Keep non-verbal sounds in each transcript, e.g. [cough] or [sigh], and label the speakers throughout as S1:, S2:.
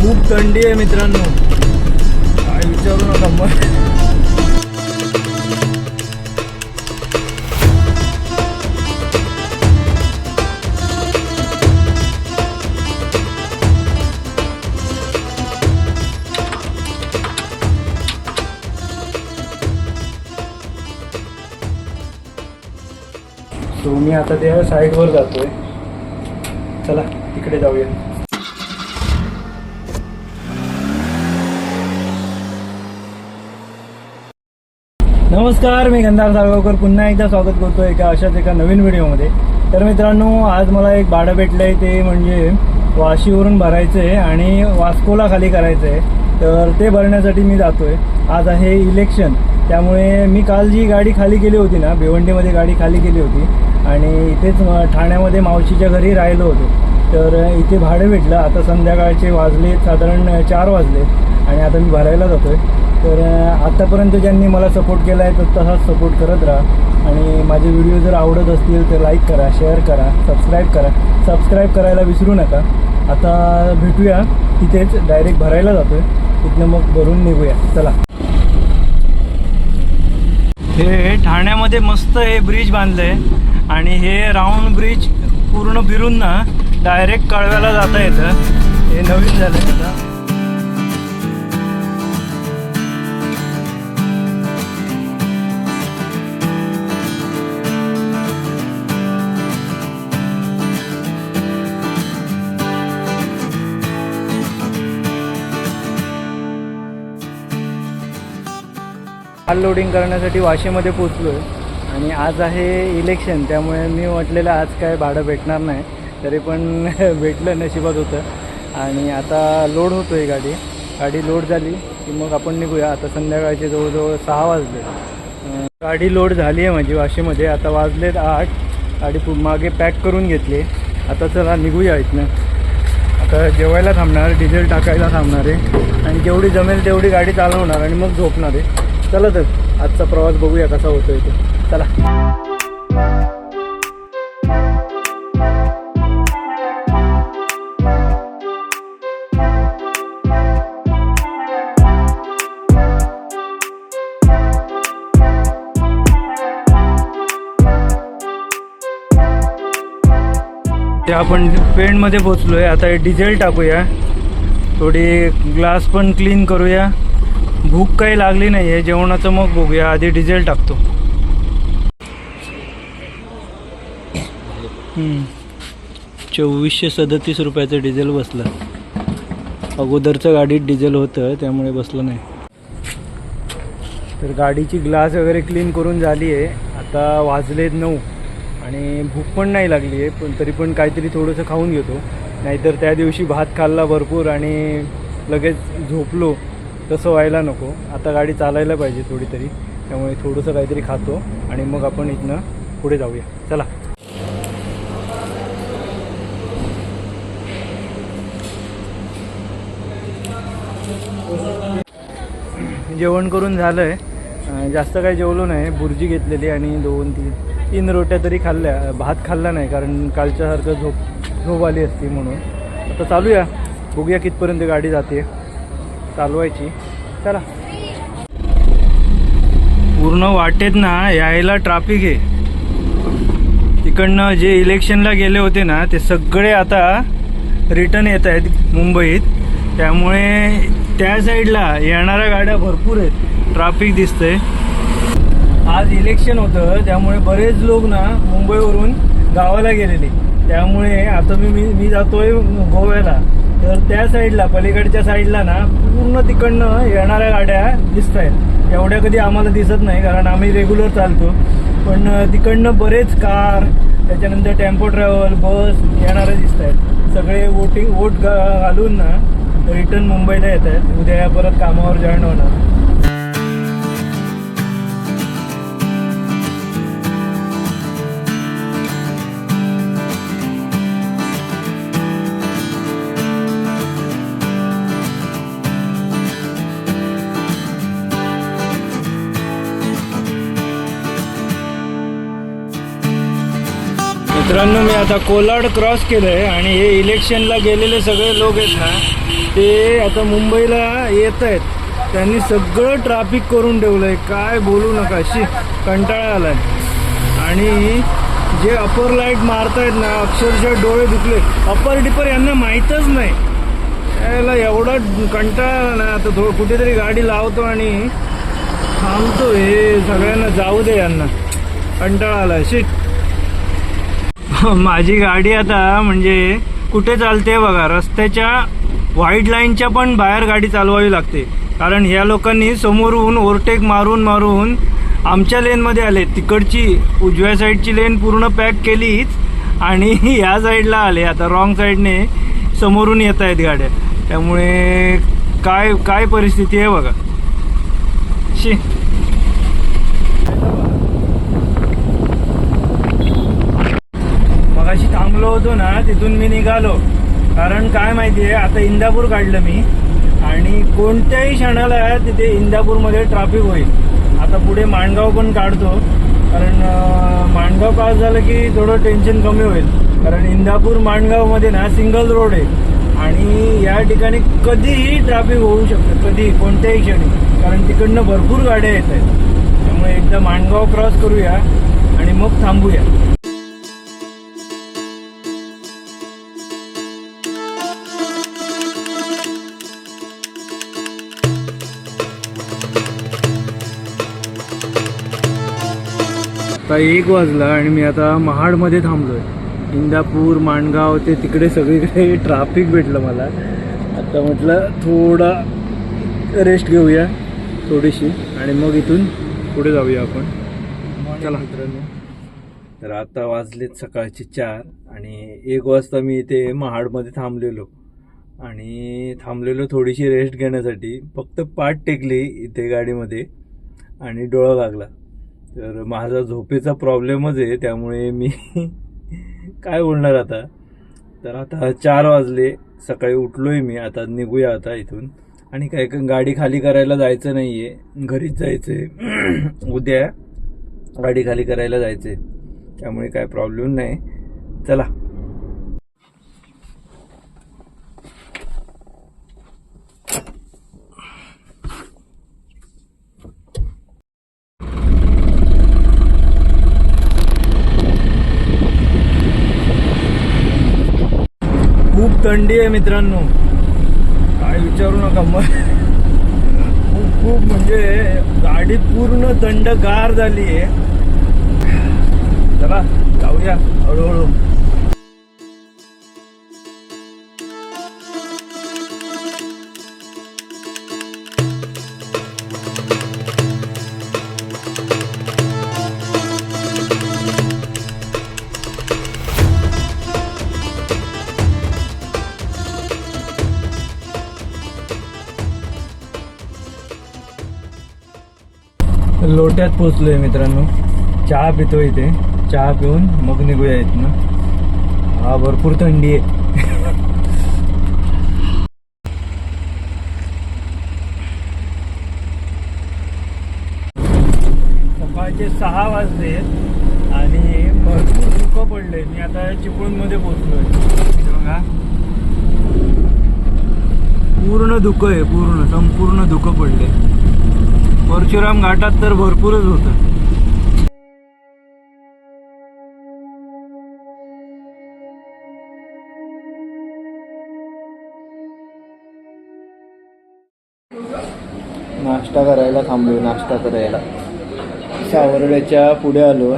S1: खूप थंडी आहे मित्रांनो. काय विचारू नका मग. सो मी आता त्या साईडवर जातोय. चला तिकडे जाऊया. नमस्कार मी गंधार साळगावकर पुन्हा एकदा स्वागत करतो एका अशाच एका नवीन व्हिडिओमध्ये. तर मित्रांनो आज मला एक भाडं भेटलं आहे ते म्हणजे वाशीवरून भरायचं आहे आणि वास्कोला खाली करायचं आहे तर ते भरण्यासाठी मी जातो आहे आज आहे इलेक्शन. त्यामुळे मी काल जी गाडी खाली केली होती ना भिवंडीमध्ये गाडी खाली केली होती आणि इथेच ठाण्यामध्ये मावशीच्या घरी राहिलो होतो. तर इथे भाडं भेटलं. आता संध्याकाळचे वाजले साधारण चार वाजले आणि आता मी भरायला जातो आहे तर आत्तापर्यंत ज्यांनी मला सपोर्ट केला आहे तर तसाच सपोर्ट करत राहा. आणि माझे व्हिडिओ जर आवडत असतील तर लाईक करा शेअर करा सबस्क्राईब करा. सबस्क्राईब करायला विसरू नका. आता भेटूया. तिथेच डायरेक्ट भरायला जातो आहे तिथनं मग भरून निघूया. चला. हे ठाण्यामध्ये मस्त हे ब्रिज बांधलं आहे आणि हे राऊंड ब्रिज पूर्ण फिरून ना डायरेक्ट कळव्याला जाता येतं. हे नवीन झालं आहे आता. लोडिंग करण्यासाठी वाशीमध्ये पोचलो आहे आणि आज आहे इलेक्शन त्यामुळे मी म्हटलेलं आज काय भाडं भेटणार नाही. तरी पण [laughs] भेटलं नशिबात होतं. आणि आता लोड होतो आहे गाडी. गाडी लोड झाली की मग आपण निघूया. आता संध्याकाळचे जवळजवळ सहा वाजले. गाडी लोड झाली आहे माझी वाशीमध्ये. आता वाजलेत आठ. गाडी मागे पॅक करून घेतली आता चला निघूया इथनं. आता जेवायला थांबणार डिझेल टाकायला थांबणार आहे. आणि जेवढी जमेल तेवढी गाडी चालवणार आणि मग झोपणार आहे. चला तर आजचा प्रवास बघूया कसा होतोय तो. चला. ते आपण पेंटमध्ये पोचलो आहे आता हे डिझेल टाकूया. थोडी ग्लास पण क्लीन करूया. भूक काही लागली नाही आहे जेवणाचं मग बघूया. आधी डिझेल टाकतो. चोवीसशे सदतीस रुपयाचं डिझेल बसलं. अगोदरचं गाडीत डिझेल होतं त्यामुळे बसलं नाही. तर गाडीची ग्लास वगैरे क्लीन करून झाली आहे आता वाजलेत नऊ आणि भूक पण नाही लागली आहे पण तरी पण काहीतरी थोडंसं खाऊन घेतो. नाहीतर त्या दिवशी भात खाल्ला भरपूर आणि लगेच झोपलो. तसं व्हायला नको. आता गाडी चालायला पाहिजे थोडी तरी त्यामुळे थोडंसं काहीतरी खातो आणि मग आपण इथनं पुढे जाऊया. चला. जेवण करून झालं आहे जास्त काही जेवलो नाही. बुर्जी घेतलेली आणि दोन तीन तीन रोट्या तरी खाल्ल्या. भात खाल्ला नाही कारण कालच्यासारखं झोप झोप आली असती म्हणून. आता चालूया. बघूया कितपर्यंत गाडी जाते. चालवायची. चला. पूर्ण वाटेत ना यायला ट्राफिक आहे. तिकडनं जे इलेक्शनला गेले होते ना ते सगळे आता रिटर्न येत आहेत मुंबईत. त्यामुळे त्या साईडला येणाऱ्या गाड्या भरपूर आहेत. ट्राफिक दिसतंय. आज इलेक्शन होतं त्यामुळे बरेच लोक ना मुंबईवरून गावाला गेलेले. त्यामुळे आता मी मी मी जातोय गोव्याला. तर त्या साईडला पलीकडच्या साईडला ना पूर्ण तिकडनं येणाऱ्या गाड्या दिसत आहेत एवढ्या कधी आम्हाला दिसत नाही कारण आम्ही रेग्युलर चालतो. पण तिकडनं बरेच कार त्याच्यानंतर टेम्पो ट्रॅव्हल बस येणारे दिसत आहेत सगळे वोटिंग वोट घा- घालून ना रिटर्न मुंबईला येत आहेत उद्या परत कामावर जॉईन होणार. मित्रांनो मी आता कोलाड क्रॉस केलं आहे आणि हे इलेक्शनला गेलेले सगळे लोक आहेत ना ते आता मुंबईला येत आहेत त्यांनी सगळं ट्रॅफिक करून ठेवलं आहे काय बोलू नका. शी कंटाळा आला आहे आणि जे अपर लाइट मारतायत ना अक्षरशः डोळे दुखले. अपर डिपर यांना माहीतच नाही. याला एवढा कंटाळा आला ना आता थोडं कुठेतरी गाडी लावतो आणि थांबतो. हे सगळ्यांना जाऊ दे यांना. कंटाळा आला शी [laughs] माझी गाडी आता म्हणजे कुठे चालते बघा रस्त्याच्या व्हाईट लाईनच्या पण बाहेर गाडी चालवावी लागते. कारण ह्या लोकांनी समोरून ओव्हरटेक मारून मारून आमच्या लेनमध्ये आले. तिकडची उजव्या साईडची लेन पूर्ण पॅक केलीच आणि [laughs] ह्या साईडला आले. आता रॉंग साईडने समोरून येत आहेत गाड्या. त्यामुळे काय काय परिस्थिती आहे बघा. शी. लागलो होतो ना तिथून मी निघालो. कारण काय माहिती आहे आता इंदापूर काढलं मी आणि कोणत्याही क्षणाला तिथे इंदापूरमध्ये ट्रॅफिक होईल. आता पुढे माणगाव पण काढतो. कारण माणगाव पास झालं की थोडं टेन्शन कमी होईल. कारण इंदापूर माणगावमध्ये ना सिंगल रोड आहे. आणि या ठिकाणी कधीही ट्रॅफिक होऊ शकतं. कधी कोणत्याही क्षणी. कारण तिकडनं भरपूर गाड्या येत आहेत त्यामुळे एकदा माणगाव क्रॉस करूया आणि मग थांबूया. आता एक वाजला आणि मी आता महाडमध्ये थांबलो आहे इंदापूर माणगाव ते तिकडे सगळीकडे [laughs] ट्राफिक भेटलं मला. आता म्हटलं थोडा रेस्ट घेऊया थोडीशी आणि मग इथून पुढे जाऊया आपण. चला. मित्रांनो तर आता वाजलेत सकाळचे चार आणि एक वाजता मी इथे महाडमध्ये थांबलेलो. आणि थांबलेलो थोडीशी रेस्ट घेण्यासाठी. फक्त पाठ टेकली इथे गाडीमध्ये आणि डोळा लागला. तर माझा झोपेचा प्रॉब्लेमच आहे त्यामुळे मी [laughs] काय बोलणार आता? तर आता चार वाजले सकाळी उठलोय मी आता निघूया आता इथून. आणि काय काय गाडी खाली करायला जायचं नाही आहे घरीच जायचं आहे [clears throat] उद्या गाडी खाली करायला जायचं आहे त्यामुळे काय प्रॉब्लेम नाही. चला. खूप थंडी आहे मित्रांनो. काय विचारू नका मग खूप खूप म्हणजे गाडी पूर्ण थंडगार झाली आहे. चला जाऊया हळूहळू. लोट्यात पोचलोय मित्रांनो. चहा पितो इथे. चहा पिऊन मग निघूया इथनं. हा भरपूर थंडी आहे. सकाळचे सहा वाजले आणि भरपूर धुकं पडले मी आता चिपळूणमध्ये पोचलोय. हे बघा. पूर्ण धुकं आहे पूर्ण संपूर्ण धुकं पडले परशुराम घाटात तर भरपूरच होतं. नाश्ता करायला थांबलो नाश्ता करायला. सावर्ड्याच्या पुढे आलो.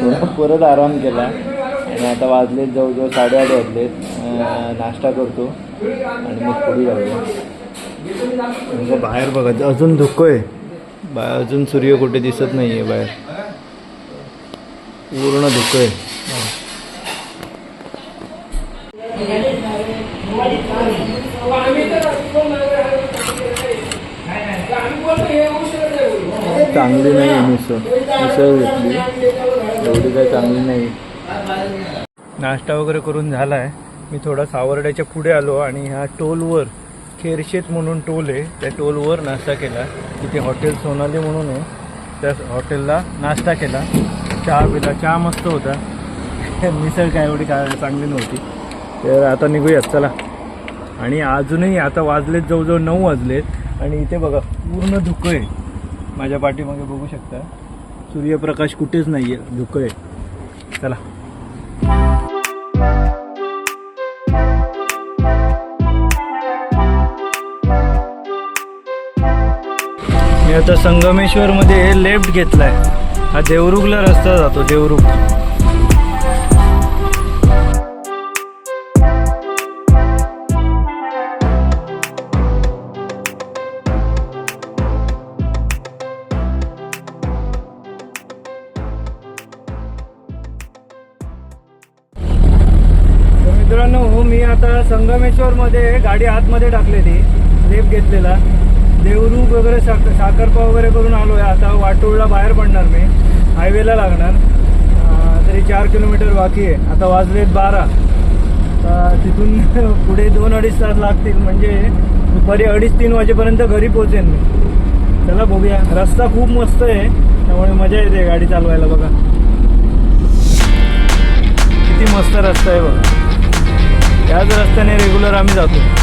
S1: थोडा परत आराम केला. आणि आता वाजलेत जवळजवळ साडेआठ वाजलेत नाश्ता करतो. आणि मग पुढे जाऊया. बाहेर बघा अजून धुकं आहे बा अजून सूर्य कुठे दिसत नाही आहे बाहेर पूर्ण धुकं आहे चांगली नाही आहे मिसळ. मिसळ घेतली. एवढी काही चांगली नाही नाश्ता वगैरे करून झाला आहे मी थोडा सावर्ड्याच्या पुढे आलो आणि ह्या टोलवर खेरशेत म्हणून टोल आहे. त्या टोलवर नाश्ता केला. तिथे हॉटेल सोनाली म्हणून आहे. त्या हॉटेलला नाश्ता केला. चहा पिला. चहा मस्त होता. [laughs] मिसळ काय एवढी काय चांगली नव्हती. तर आता निघूयात. चला. आणि अजूनही आता वाजलेत जवळजवळ नऊ वाजलेत. आणि इथे बघा पूर्ण धुकं आहे. माझ्या पाठीमागे बघू शकता. सूर्यप्रकाश कुठेच नाही आहे धुकं आहे. चला. मी आता संगमेश्वर मध्ये लेफ्ट घेतलाय. हा देवरुखला रस्ता जातो देवरुख. मित्रांनो हो मी आता संगमेश्वर मध्ये गाडी आतमध्ये टाकलेली लेप घेतलेला. देवरूप वगैरे साक साखरपा वगैरे करून आलो आहे. आता वाटोळला बाहेर पडणार मी. हायवेला लागणार. तरी चार किलोमीटर बाकी आहे. आता वाजलेत बारा. तिथून [laughs] पुढे दोन अडीच तास लागतील. म्हणजे दुपारी अडीच तीन वाजेपर्यंत घरी पोहोचेन मी. चला बघूया. रस्ता खूप मस्त आहे. त्यामुळे मजा येते गाडी चालवायला बघा. किती मस्त रस्ता आहे बघा. याच रस्त्याने रेग्युलर आम्ही जातो.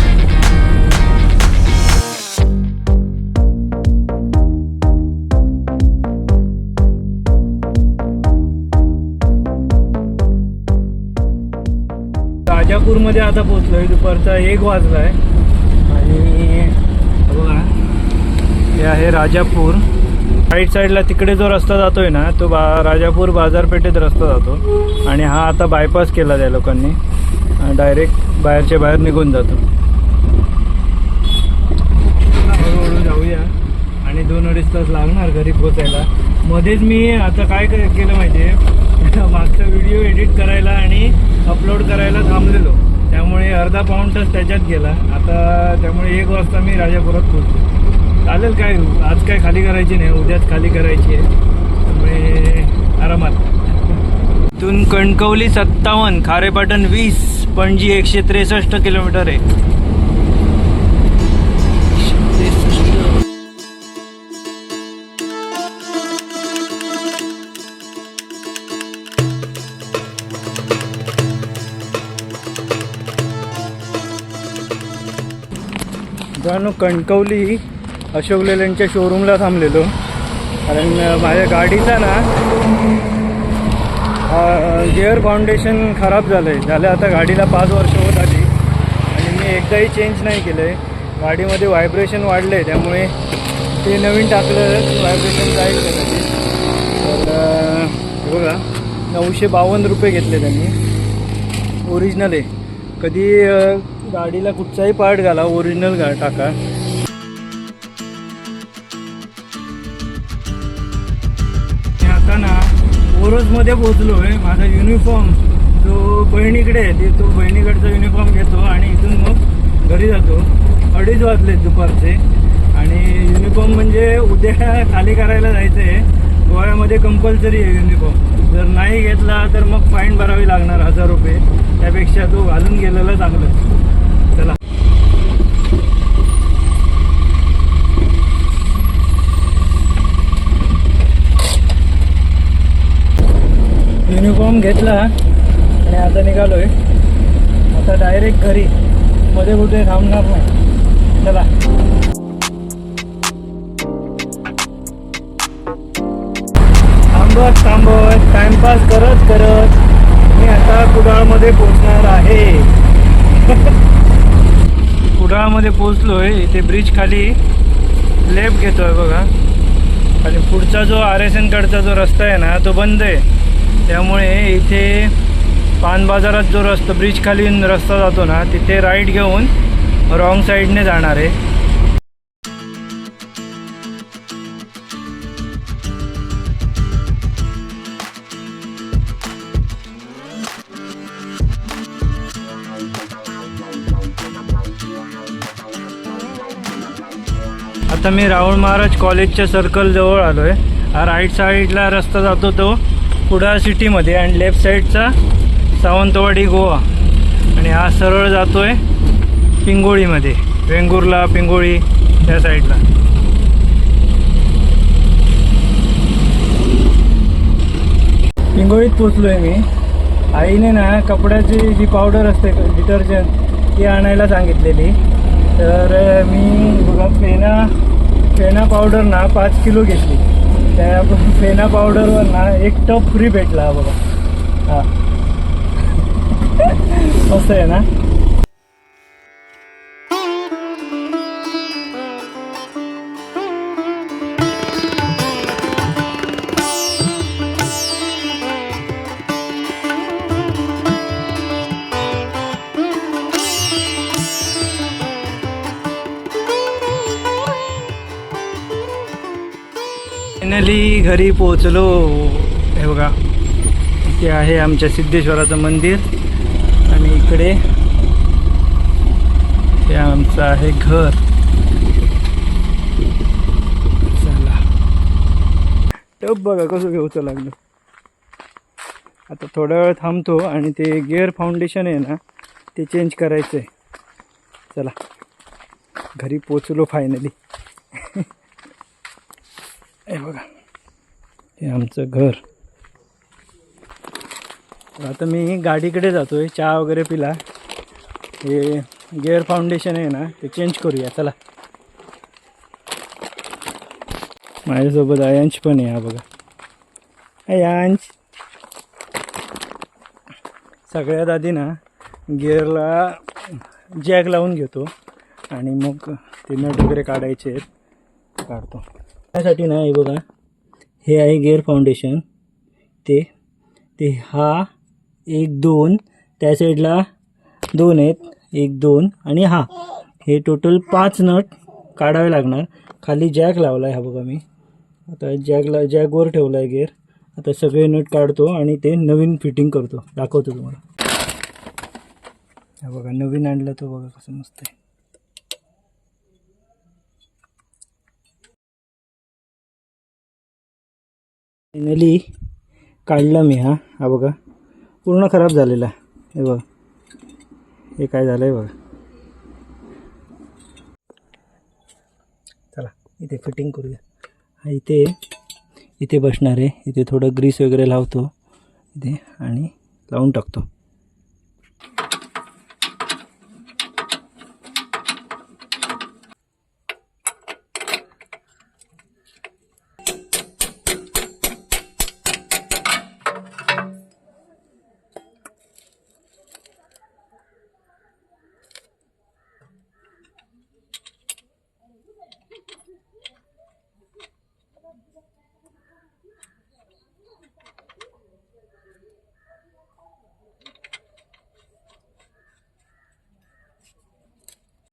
S1: नागपूरमध्ये आता पोचलोय दुपारचा एक वाजला आहे आणि बघा हे आहे राजापूर. राईट साईडला तिकडे जो रस्ता जातोय ना तो बा राजापूर बाजारपेठेत रस्ता जातो. आणि हा आता बायपास केला त्या लोकांनी. डायरेक्ट बाहेरच्या बाहेर निघून जातो. हळूहळू जाऊया. आणि दोन अडीच तास लागणार घरी पोचायला मध्येच मी आता काय केलं माहिती मागचा व्हिडिओ एडिट करायला आणि अपलोड करायला थांबलेलो. त्यामुळे अर्धा पाऊण तास त्याच्यात गेला. आता त्यामुळे एक वाजता मी राजापुरात पोहोचलो. चालेल काय आज काय खाली करायची नाही उद्याच खाली करायची आहे. त्यामुळे आरामात. इथून कणकवली सत्तावन्न खारेपाटण वीस पणजी एकशे त्रेसष्ट किलोमीटर आहे. मित्रांनो कणकवली अशोक लेलंडच्या शोरूमला थांबलेलो. कारण माझ्या गाडीचा ना गिअर फाउंडेशन खराब झालं आहे झालं आता गाडीला पाच वर्ष होत आली. आणि मी एकदाही चेंज नाही केलं आहे गाडीमध्ये व्हायब्रेशन वाढलं आहे त्यामुळे ते नवीन टाकलं व्हायब्रेशन जाईल कदाचित तर बघा नऊशे बावन्न रुपये घेतले त्यांनी. ओरिजिनल आहे. कधी गाडीला कुठचाही पार्ट घाला ओरिजिनल गा टाका. आता ना ओरोजमध्ये पोचलो आहे माझा युनिफॉर्म जो बहिणीकडे आहे ते तो बहिणीकडचा युनिफॉर्म घेतो आणि इथून मग घरी जातो. अडीच वाजले दुपारचे. आणि युनिफॉर्म म्हणजे उद्या खाली करायला जायचं आहे गोव्यामध्ये कंपल्सरी आहे युनिफॉर्म जर नाही घेतला तर मग फाईन भरावी लागणार हजार रुपये. त्यापेक्षा तो घालून गेलेला चांगलं चला युनिफॉर्म घेतला आणि आता निघालोय. आता डायरेक्ट घरी. मध्ये कुठे थांबणार नाही. चला. थांबत थांबत टाइमपास करत करत मी आता कुडाळमध्ये पोहोचणार आहे. [laughs] कुडाळमध्ये पोहोचलोय. इथे ब्रिज खाली लेफ्ट घेतोय बघा. आणि पुढचा जो आर एस एनकडचा जो रस्ता आहे ना तो बंद आहे. त्यामुळे इथे पान बाजारात जो रस्ता ब्रिज खाली रस्ता जातो ना तिथे राईट घेऊन रॉंग साईडने जाणार आहे. आता मी राहुल महाराज कॉलेजच्या सर्कल जवळ आलो आहे हा राईट साईडला रस्ता जातो तो कुडाळ सिटीमध्ये आणि लेफ्ट साईडचा सावंतवाडी गोवा. आणि हा सरळ जातो आहे पिंगोळीमध्ये. वेंगुर्ला पिंगोळी त्या साईडला पिंगोळीत पोचलो आहे मी. आईने ना कपड्याची जी पावडर असते डिटर्जंट ती आणायला सांगितलेली. तर मी बघा फेना फेना पावडर ना पाच किलो घेतली. त्या फेना पावडरवर ना एक टप फ्री भेटला हा बघा. हा. [laughs] मस्त आहे ना? फायनली घरी पोहोचलो. हे बघा इथे आहे आमच्या सिद्धेश्वराचं मंदिर. आणि इकडे हे आमचं आहे घर. चला. टप बघा कसं घेऊचं लागलं. आता थोडा वेळ थांबतो आणि ते गेअर फाउंडेशन आहे ना ते चेंज करायचं आहे चला. घरी पोचलो फायनली हे बघा हे आमचं घर. आता मी गाडीकडे जातोय चहा वगैरे पिला. हे गेअर फाउंडेशन आहे ना ते चेंज करूया चला. माझ्यासोबत अयांश पण आहे हा बघा. अयांश सगळ्यात आधी ना गिअरला जॅक लावून घेतो आणि मग ते नट वगैरे काढायचे आहेत काढतो. त्यासाठी ना हे बघा हे आहे गेअर फाउंडेशन ते ते हा एक दोन त्या साईडला दोन आहेत एक दोन आणि हा. हे टोटल पाच नट काढावे लागणार. खाली जॅक लावला आहे हा बघा मी. आता जॅकला जॅकवर ठेवला आहे गेअर आता सगळे नट काढतो आणि ते नवीन फिटिंग करतो. दाखवतो तुम्हाला. हा बघा नवीन आणलं तो बघा कसं मस्त आहे. फायनली काढला मी हा. हा बघा. पूर्ण खराब झालेला. हे बघा. हे काय झालं आहे बघा. चला इथे फिटिंग करूया. हा इथे इथे बसणार आहे. इथे थोडं ग्रीस वगैरे लावतो. इथे आणि लावून टाकतो.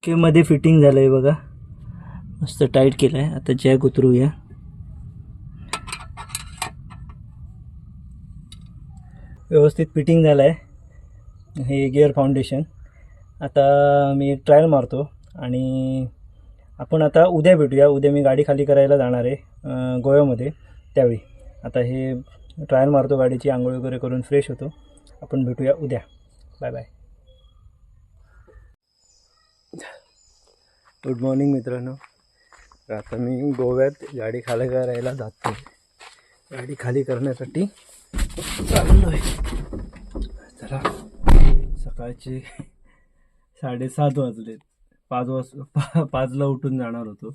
S1: केमध्ये फिटिंग झालं आहे बघा. मस्त टाईट केलं आहे आता जॅक उतरूया. व्यवस्थित फिटिंग झालं आहे हे गिअर फाउंडेशन आता मी ट्रायल मारतो आणि आपण आता उद्या भेटूया. उद्या मी गाडी खाली करायला जाणार आहे गोव्यामध्ये. त्यावेळी. आता हे ट्रायल मारतो गाडीची आंघोळ वगैरे करून फ्रेश होतो. आपण भेटूया उद्या. बाय बाय गुड मॉर्निंग मित्रांनो. आता मी गोव्यात गाडी खाली करायला जातो गाडी खाली करण्यासाठी चाललो आहे चला. सकाळचे साडेसात वाजलेत. पाच वाज पा पाचला उठून जाणार होतो.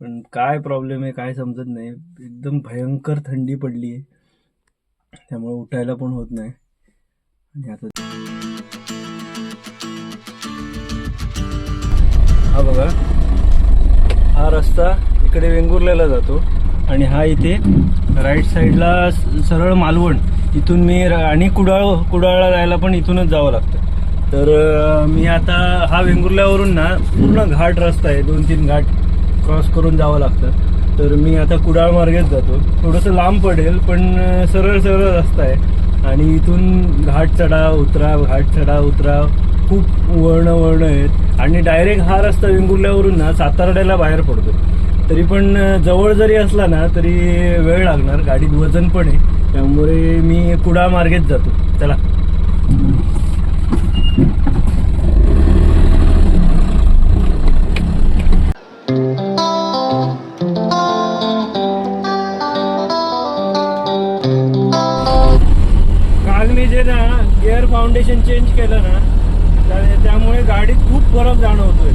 S1: पण काय प्रॉब्लेम आहे काय समजत नाही. एकदम भयंकर थंडी पडली आहे त्यामुळे उठायला पण होत नाही. आणि आता हा बघा. हा रस्ता इकडे वेंगुर्ल्याला जातो आणि हा इथे राईट साईडला स- सरळ मालवण. इथून मी आणि कुडाळ कुडाळला जायला पण इथूनच जावं लागतं. तर मी आता हा वेंगुर्ल्यावरून ना पूर्ण घाट रस्ता आहे. दोन तीन घाट क्रॉस करून जावं लागतं. तर मी आता कुडाळ मार्गेच जातो. थोडंसं लांब पडेल पण सरळ सरळ रस्ता आहे. आणि इथून घाट चढाव उतराव घाट चढा उतराव. खूप वळणं वळणं आहेत. आणि डायरेक्ट हा रस्ता वेंगुर्ल्यावरून ना सातारड्याला बाहेर पडतो. तरी पण जवळ जरी असला ना तरी वेळ लागणार. गाडीत वजन पण आहे. त्यामुळे मी कुडा मार्गेच जातो. चला. काल मी जे ना गिअर फाउंडेशन चेंज केलं ना त्यामुळे गाडी खूप फरक जाणवतोय.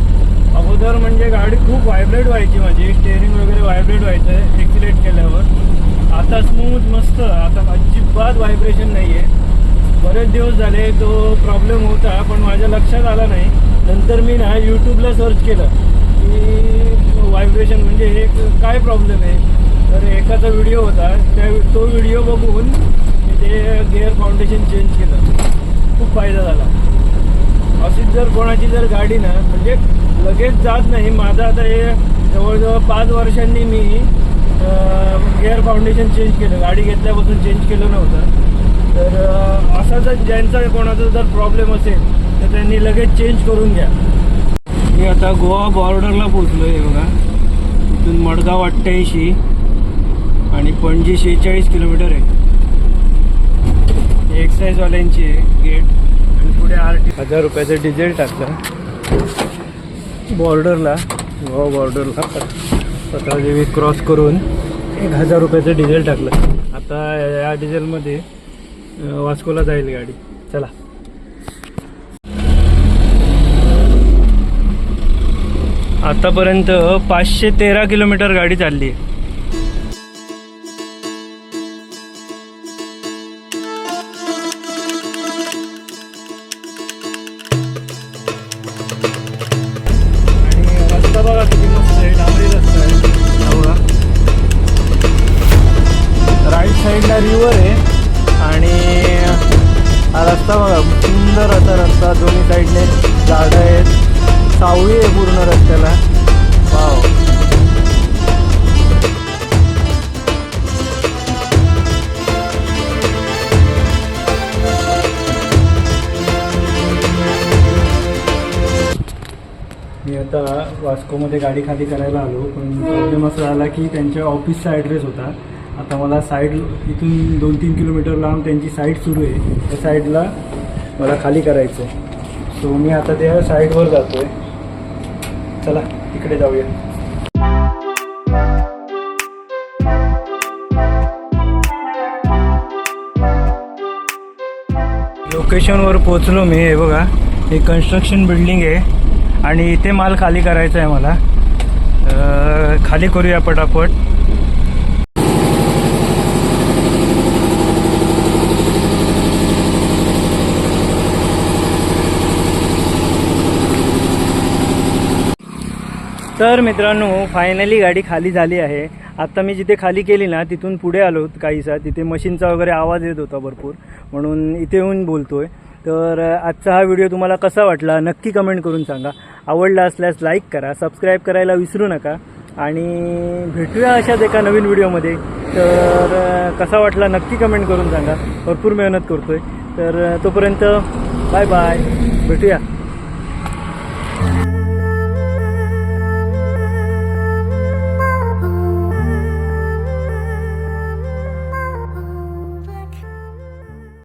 S1: अगोदर म्हणजे गाडी खूप व्हायब्रेट व्हायची माझी स्टेअरिंग वगैरे व्हायब्रेट व्हायचं एक्सिलेट केल्यावर. आता स्मूथ मस्त आता अजिबात व्हायब्रेशन नाही आहे बरेच दिवस झाले तो प्रॉब्लेम होता पण माझ्या लक्षात आला नाही. नंतर मी ना यूट्यूबला सर्च केलं की व्हायब्रेशन म्हणजे हे काय प्रॉब्लेम आहे? तर एकाचा व्हिडिओ होता त्या तो व्हिडिओ बघून ते गेअर फाउंडेशन चेंज केलं. खूप फायदा झाला. जर कोणाची जर गाडी ना म्हणजे लगेच जात नाही. माझं आता हे जवळजवळ पाच वर्षांनी मी गिअर फाउंडेशन चेंज केलं. गाडी घेतल्यापासून चेंज केलं नव्हतं. तर असा जर ज्यांचा कोणाचा जर प्रॉब्लेम असेल तर त्यांनी लगेच चेंज करून घ्या. मी आता गोवा बॉर्डरला पोचलो आहे बघा. इथून मडगाव अठ्ठ्याऐंशी आणि पणजी शेहेचाळीस किलोमीटर आहे. एक्साईजवाल्यांची आहे गेट आणि आठ हजार रुपयाचं डिझेल टाकलं. बॉर्डरला गोवा बॉर्डरला पत्रादेवी क्रॉस करून एक हजार रुपयाचं डिझेल टाकलं. आता या डिझेलमध्ये वास्कोला जाईल गाडी. चला. आतापर्यंत पाचशे तेरा किलोमीटर गाडी चालली आहे. मी आता वास्कोमध्ये गाडी खाली करायला आलो पण प्रॉब्लेम असा झाला की त्यांच्या ऑफिसचा ॲड्रेस होता. आता मला साईड इथून दोन तीन किलोमीटर लांब त्यांची साईट सुरू आहे. त्या साईडला मला खाली करायचं आहे सो मी आता त्या साईडवर जातो आहे चला तिकडे जाऊया. लोकेशनवर पोचलो मी हे बघा. हे कन्स्ट्रक्शन बिल्डिंग आहे. आणि इथे माल खाली करायचा आहे मला. खाली करूया पटापट. तर मित्रांनो फायनली गाडी खाली झाली आहे. आत्ता मी जिथे खाली केली ना तिथून पुढे आलो काहीसा. तिथे मशीनचा वगैरे आवाज येत होता भरपूर. म्हणून इथे येऊन बोलतोय. तर आजचा हा व्हिडिओ तुम्हाला कसा वाटला? नक्की कमेंट करून सांगा. आवडला असल्यास लाईक करा सबस्क्राईब करायला विसरू नका आणि भेटूया अशाच एका नवीन व्हिडिओमध्ये तर कसा वाटला नक्की कमेंट करून सांगा. भरपूर मेहनत करतोय. तर तोपर्यंत बाय बाय भेटूया.